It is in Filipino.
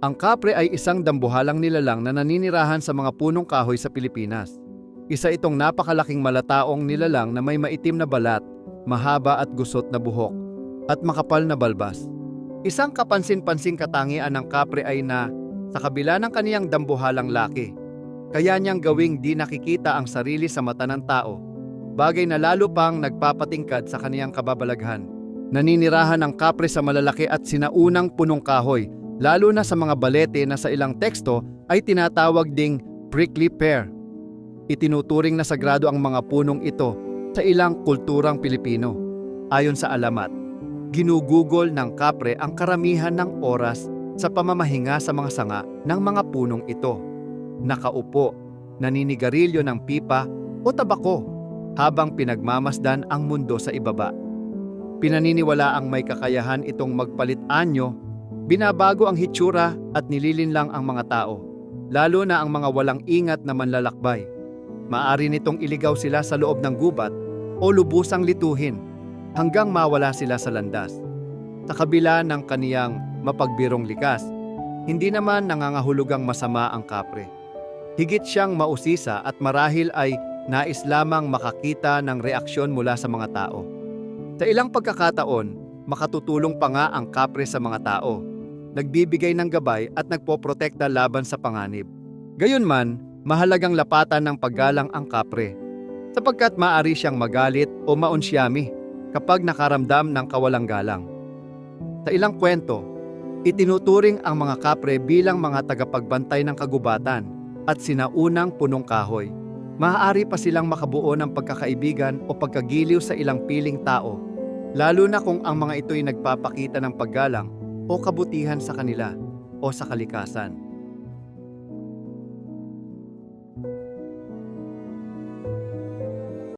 Ang kapre ay isang dambuhalang nilalang na naninirahan sa mga punong kahoy sa Pilipinas. Isa itong napakalaking malataong nilalang na may maitim na balat, mahaba at gusot na buhok, at makapal na balbas. Isang kapansin-pansing katangian ng kapre ay na, sa kabila ng kaniyang dambuhalang laki, kaya niyang gawing di nakikita ang sarili sa mata ng tao, bagay na lalo pang nagpapatingkad sa kaniyang kababalaghan. Naninirahan ang kapre sa malalaki at sinaunang punong kahoy, lalo na sa mga balete na sa ilang teksto ay tinatawag ding prickly pear. Itinuturing na sagrado ang mga punong ito sa ilang kulturang Pilipino. Ayon sa alamat, ginugugol ng kapre ang karamihan ng oras sa pamamahinga sa mga sanga ng mga punong ito. Nakaupo, naninigarilyo ng pipa o tabako habang pinagmamasdan ang mundo sa ibaba. Pinaniniwala ang may kakayahan itong magpalit anyo, binabago ang hitsura at nililinlang ang mga tao, lalo na ang mga walang ingat na manlalakbay. Maari nitong iligaw sila sa loob ng gubat o lubusang lituhin hanggang mawala sila sa landas. Sa kabila ng kaniyang mapagbirong likas, hindi naman nangangahulugang masama ang kapre. Higit siyang mausisa at marahil ay nais lamang makakita ng reaksyon mula sa mga tao. Sa ilang pagkakataon, makatutulong pa nga ang kapre sa mga tao. Nagbibigay ng gabay at nagpoprotekta laban sa panganib. Gayunman, mahalagang lapatan ng paggalang ang kapre sapagkat maaari siyang magalit o maunsyami kapag nakaramdam ng kawalang galang. Sa ilang kwento, itinuturing ang mga kapre bilang mga tagapagbantay ng kagubatan at sinaunang punong kahoy. Maaari pa silang makabuo ng pagkakaibigan o pagkagiliw sa ilang piling tao, lalo na kung ang mga ito'y nagpapakita ng paggalang o kabutihan sa kanila o sa kalikasan.